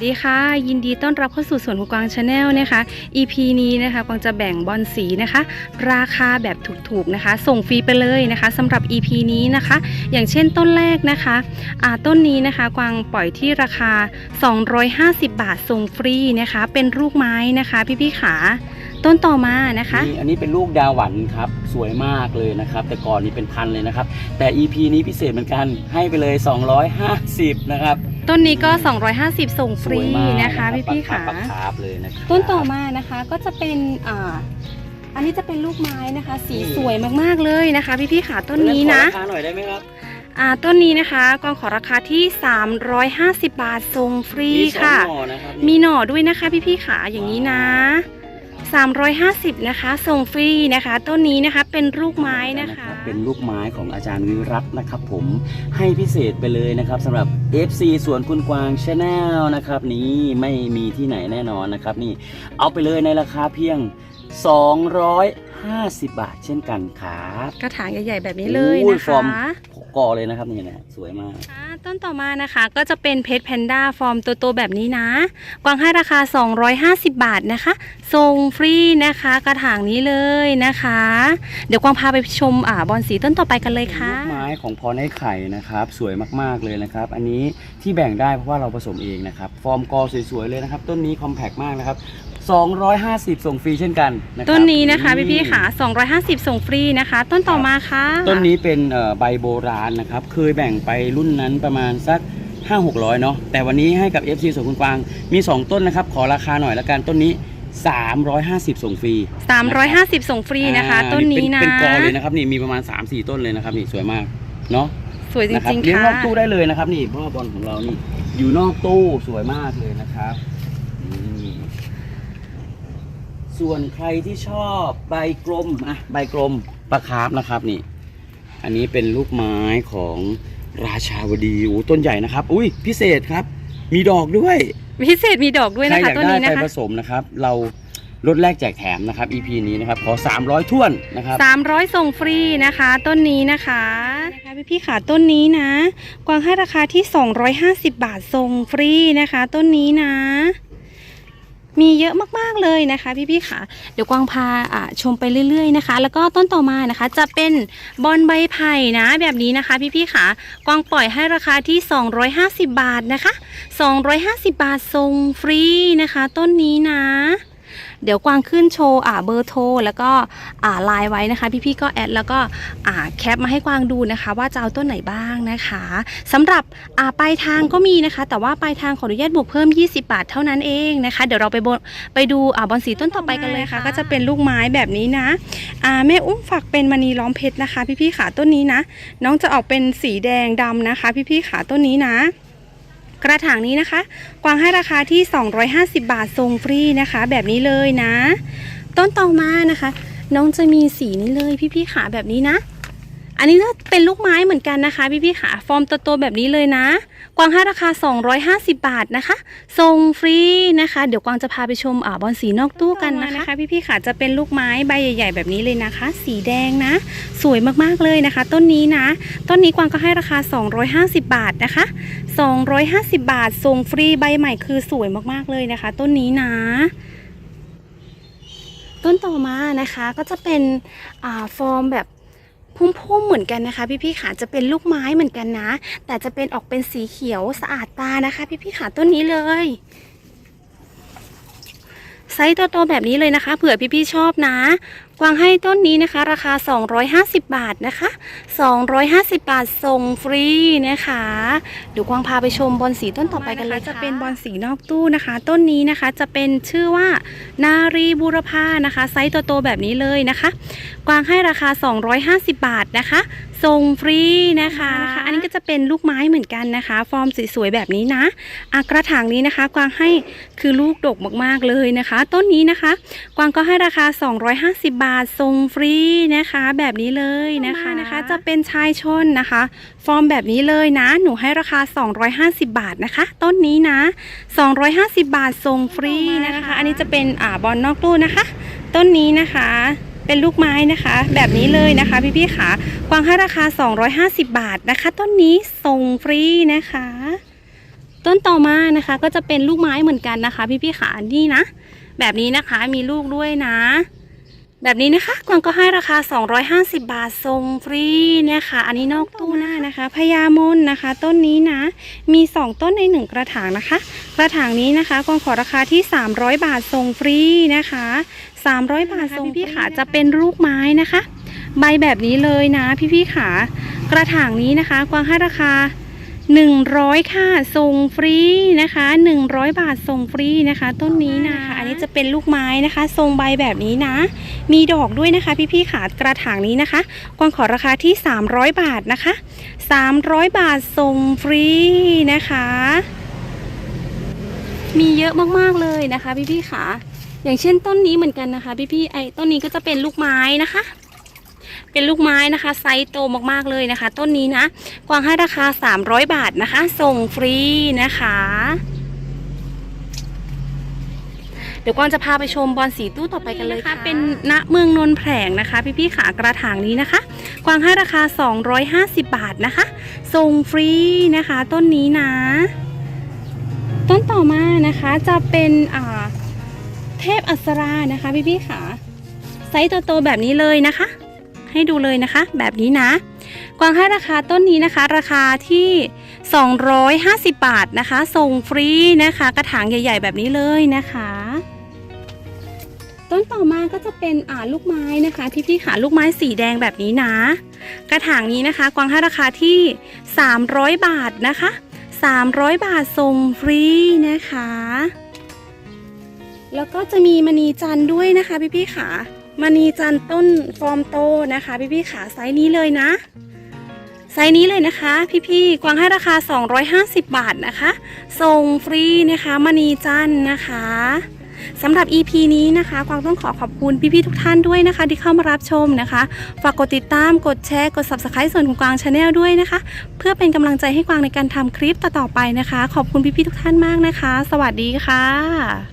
สวัสดีค่ะ ยินดีต้อนรับเข้าสู่สวนหูกวางชาแนลนะคะ EP นี้นะคะกวางจะแบ่งบอลสีนะคะ ราคาแบบถูกๆนะคะ ส่งฟรีไปเลยนะคะสำหรับ EP นี้นะคะ อย่างเช่นต้นแรกนะคะอ่าต้นนี้นะคะกวางปล่อยที่ราคา 250 บาทส่งฟรีนะคะ เป็นลูกไม้นะคะ พี่ๆขาต้นต่อมานะคะนี่อันนี้เป็นลูกดาหวันครับสวยมากเลยนะครับ แต่ก่อนนี้เป็นพันเลยนะครับ แต่ EP นี้พิเศษเหมือนกันให้ไปเลย 250 นะครับ ต้นนี้ก็ 250 ส่งฟสรีวยมากนะคะรับพี่ๆปัขากปักคาบเลยนะครับต้นต่อมานะคะก็จะเป็นอ่าอันนี้จะเป็นลูกไม้นะคะ สีสวยมากๆเลยนะคะ พี่ๆขาต้นนี้นะขอราคาหน่อยได้ไหมครับอ่าต้นนี้นะคะกวางขอราคาที่ 350 บาทส่งฟรีมีสองค่ะหน่อนะครับมีหน่อด้วยนะคะพี่ๆขาอย่างนี้นะ 350 นะคะ ส่งฟรีนะคะ ต้นนี้นะคะเป็นลูกไม้นะคะ เป็นลูกไม้ของอาจารย์วิรัตนะครับ ผมให้พิเศษไปเลยนะครับสำหรับ FC สวนคุณกวางชาแนลนะครับนี้ไม่มีที่ไหนแน่นอนนะครับนี่เอาไปเลยในราคาเพียง 250 บาทเช่นกันครับกระถางใหญ่ ๆ แบบนี้เลยโอ้ยนะฟอร์มคะกอเลยนะครับนี่นะสวยมากอ่าต้นต่อมานะคะก็จะเป็นเพชรแพนด้าฟอร์มตัวโตแบบนี้นะ กวางให้ราคา 250 บาทนะคะส่งฟรีนะคะกระถางนี้เลยนะคะ เดี๋ยวกวางพาไปชมอ่าบอลสีต้นต่อไปกันเลยค่ะ ลูกไม้ของพรให้ไข่นะครับ สวยมากๆเลยนะครับ อันนี้ที่แบ่งได้เพราะว่าเราผสมเองนะครับ ฟอร์มกอสวยๆเลยนะครับ ต้นนี้คอมแพกมากนะครับ 250 ส่งฟรีเช่นกันนะครับต้นนี้นะคะพี่ๆค่ะ 250 ส่งฟรีนะคะ ต้นต่อมาค่ะต้นนี้เป็นเอ่อใบโบราณนะครับ เคยแบ่งไปรุ่นนั้นประมาณสัก 5 600 เนาะแต่วันนี้ให้กับ FC สวนคุณกวางมี 2 ต้นนะครับ ขอราคาหน่อยละกันต้นนี้ 350 ส่งฟรี350 ส่งฟรีนะคะ อ่าต้นนี้นะ เป็นเป็นกอเลยนะครับนี่มีประมาณ 3-4 ต้นเลยนะครับนี่สวยมากเนาะ สวยจนะครับริงเลี้ยๆงค่ะ นอกตู้ได้เลยนะครับนี่พ่อบอลของเรานี่อยู่นอกตู้สวยมากเลยนะครับนี่ ส่วนใครที่ชอบใบกลมอะใบกลมปลาคาร์ฟนะครับนี่ อันนี้เป็นลูกไม้ของราชาวดีโอ้ต้นใหญ่นะครับ อุ้ยพิเศษครับ มีดอกด้วยพิเศษมีดอกด้วยใครนะอคะยากต้นได้นี้ไปนะคะผสมนะครับ เราลดแลกแจกแถมนะครับ EP นี้นะครับขอ 300ท้วนนะครับ300ส่งฟรีนะคะ ต้นนี้นะคะนะคะพี่พี่ๆขาต้นนี้นะ กวางให้ราคาที่ 250 บาทส่งฟรีนะคะ ต้นนี้นะ มีเยอะมากๆเลยนะคะพี่พี่ะ เดี๋ยวกวางพาชมไปเรื่อย ๆนะคะ แล้วก็ต้นต่อมานะคะ จะเป็นบอลใบไผ่นะแบบนี้นะคะพี่พี่ะ กวางปล่อยให้ราคาที่ 250 บาทนะคะ 250 บาทส่งฟรีนะคะ ต้นนี้นะ เดี๋ยวกวางขึ้นโชว์อ่าเบอร์โทรแล้วก็อ่าไลน์ไว้นะคะ พี่ๆก็แอดแล้วก็อ่าแคปมาให้กวางดูนะคะ ว่าจะเอาต้นไหนบ้างนะคะสำหรับอ่าปลายทางก็มีนะคะ แต่ว่าปลายทางขออนุญาตบวกเพิ่ม 20 บาทเท่านั้นเองนะคะ เดี๋ยวเราไปบนไปดูอ่าบอลสีต้นต่อไปกันเลยค่ะ ก็จะเป็นลูกไม้แบบนี้นะอ่าแม่อุ้มฝักเป็นมณีล้อมเพชรนะคะ พี่ๆขาต้นนี้นะ น้องจะออกเป็นสีแดงดำนะคะ พี่ๆขาต้นนี้นะ กระถางนี้นะคะ กวางให้ราคาที่ 250 บาททรงฟรีนะคะ แบบนี้เลยนะ ต้นต่อมานะคะ น้องจะมีสีนี้เลยพี่ๆขาแบบนี้นะ อันนี้ก็เป็นลูกไม้เหมือนกันนะคะ พี่ๆขาฟอร์มโตๆแบบนี้เลยนะ กวางให้ราคา 250 บาทนะคะทรงฟรีนะคะ เดี๋ยวกวางจะพาไปชมอ่าบอลสีนอกตู้กันนะคะ พี่ๆขาจะเป็นลูกไม้ใบใหญ่ ๆ แบบนี้เลยนะคะ สีแดงนะ สวยมากๆเลยนะคะ ต้นนี้นะ ต้นนี้กวางก็ให้ราคา 250 บาทนะคะ 250 บาทส่งฟรีใบใหม่คือสวยมากๆเลยนะคะ ต้นนี้นะต้นต่อมานะคะก็จะเป็นอ่าฟอร์มแบบ พุ่มๆเหมือนกันนะคะ พี่ๆขาจะเป็นลูกไม้เหมือนกันนะ แต่จะเป็นออกเป็นสีเขียวสะอาดตานะคะ พี่ๆขาต้นนี้เลยไซส์โตๆแบบนี้เลยนะคะ เผื่อพี่ๆชอบนะ กวางให้ต้นนี้นะคะ ราคา 250 บาทนะคะ 250 บาทส่งฟรีนะคะเดี๋ยวกวางพาไปชมบอลสีต้นต่อไปกันเลยจะเป็นบอลสีนอกตู้นะคะ ต้นนี้นะคะจะเป็นชื่อว่านารีบูรพานะคะ ไซส์โตๆแบบนี้เลยนะคะ กวางให้ราคา 250 บาทนะคะส่งฟรีนะคะนะคะ อันนี้ก็จะเป็นลูกไม้เหมือนกันนะคะ ฟอร์มสวยๆแบบนี้นะอะกระถางนี้นะคะ กวางให้คือลูกดกมากๆเลยนะคะ ต้นนี้นะคะ กวางก็ให้ราคา 250 บาทส่งฟรีนะคะแบบนี้เลยนะคะนะคะจะเป็นชายชนนะคะ ฟอร์มแบบนี้เลยนะ หนูให้ราคา 250 บาทนะคะ ต้นนี้นะ 250 บาทส่งฟรีนะคะ อันนี้จะเป็นอ่าบอลนอกตู้นะคะ ต้นนี้นะคะเป็นลูกไม้นะคะ แบบนี้เลยนะคะ พี่ๆขากวางให้ราคา 250 บาทนะคะ ต้นนี้ส่งฟรีนะคะ ต้นต่อมานะคะก็จะเป็นลูกไม้เหมือนกันนะคะ พี่ๆขานี่นะ แบบนี้นะคะมีลูกด้วยนะ แบบนี้นะคะกวางก็ให้ราคา 250 บาทส่งฟรีเนี่ยค่ะ อันนี้นอกตู้หน้านะคะพญามนนะคะ ต้นนี้นะ มี 2 ต้นใน 1 กระถางนะคะ กระถางนี้นะคะกวางขอราคาที่ 300 บาทส่งฟรีนะคะ 300 บาทส่งพี่ๆขาจะเป็นลูกไม้นะคะ ใบแบบนี้เลยนะพี่ๆขากระถางนี้นะคะ กวางให้ราคา 100 ค่ะ ส่งฟรีนะคะ 100 บาทส่งฟรีนะคะ ต้นนี้นะคะ อันนี้จะเป็นลูกไม้นะคะ ทรงใบแบบนี้นะ มีดอกด้วยนะคะ พี่ๆขากระถางนี้นะคะ กวางขอราคาที่ 300 บาทนะคะ 300 บาทส่งฟรีนะคะ มีเยอะมากๆเลยนะคะ พี่ๆขาอย่างเช่นต้นนี้เหมือนกันนะคะ พี่ๆไอ้ต้นนี้ก็จะเป็นลูกไม้นะคะ เป็นลูกไม้นะคะ ไซส์โตมากๆเลยนะคะ ต้นนี้นะ กวางให้ราคา 300 บาทนะคะ ส่งฟรีนะคะ เดี๋ยวกวางจะพาไปชมบอลสีตู้ต่อไปกันเลยค่ะ เป็นณเมืองนนท์แผลงนะคะ พี่ๆขากระถางนี้นะคะ กวางให้ราคา 250 บาทนะคะ ส่งฟรีนะคะ ต้นนี้นะ ต้นต่อมานะคะจะเป็นอ่าเทพอัสรานะคะพี่ๆขาไซส์โตๆแบบนี้เลยนะคะ ให้ดูเลยนะคะ แบบนี้นะ กวางให้ราคาต้นนี้นะคะ ราคาที่ 250 บาทนะคะ ส่งฟรีนะคะ กระถางใหญ่ ๆ แบบนี้เลยนะคะ ต้นต่อมาก็จะเป็นอ่าลูกไม้นะคะ พี่ๆขาลูกไม้สีแดงแบบนี้นะ กระถางนี้นะคะ กวางให้ราคาที่ 300 บาทนะคะ 300 บาทส่งฟรีนะคะแล้วก็จะมีมณีจันทร์ด้วยนะคะพี่ๆขา มณีจันต้นฟอร์มโตนะคะ พี่ๆขาไซส์นี้เลยนะไซส์นี้เลยนะคะ พี่ๆกวางให้ราคา 250 บาทนะคะ ส่งฟรีนะคะมณีจันนะคะสำหรับ EP นี้นะคะกวางต้องขอขอบคุณพี่ๆทุกท่านด้วยนะคะ ที่เข้ามารับชมนะคะ ฝากกดติดตามกดแชร์กด Subscribe ส่วนของกวางชาแนลด้วยนะคะ เพื่อเป็นกำลังใจให้กวางในการทำคลิปต่อๆไปนะคะ ขอบคุณพี่ๆทุกท่านมากนะคะ สวัสดีค่ะ